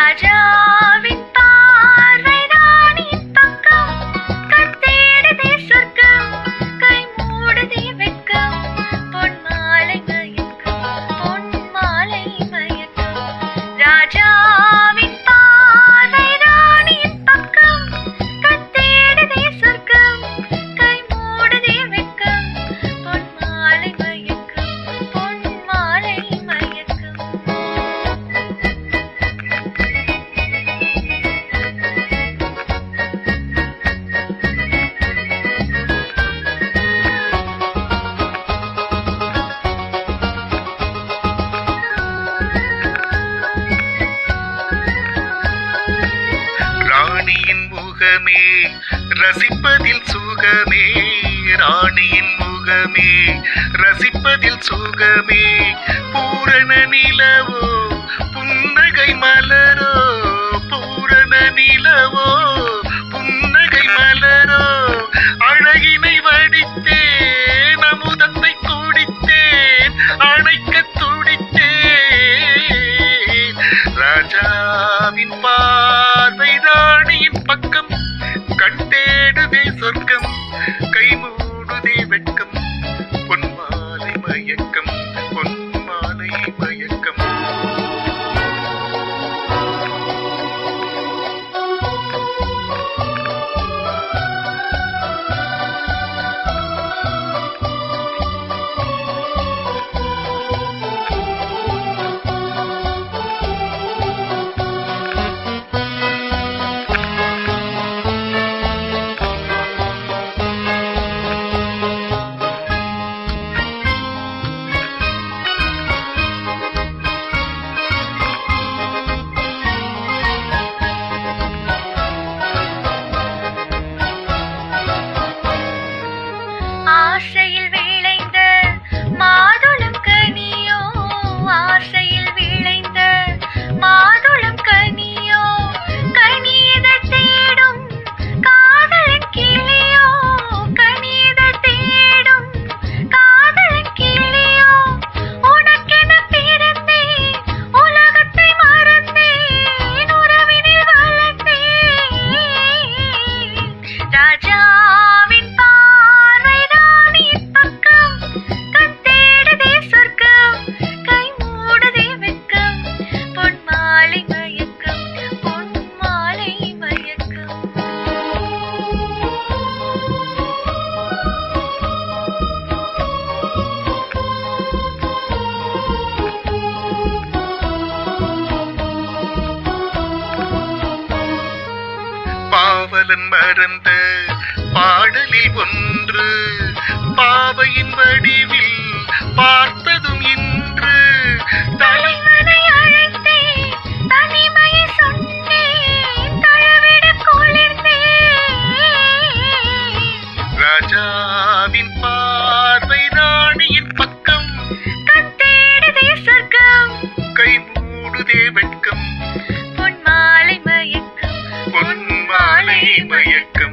打着 முகமே ரசிப்பதில் சுகமே ராணியின் முகமே ரசிப்பதில் சுகமே பூரணனே பொன்மாலை பாலன் மறந்த பாடலில் ஒன்று பாவையின் வடிவில் பார்த்ததும் இன்று. தலைவனை அழைத்தே தனிமையை சொன்னேன் தழவிட குளிர்ந்தே மயக்கம்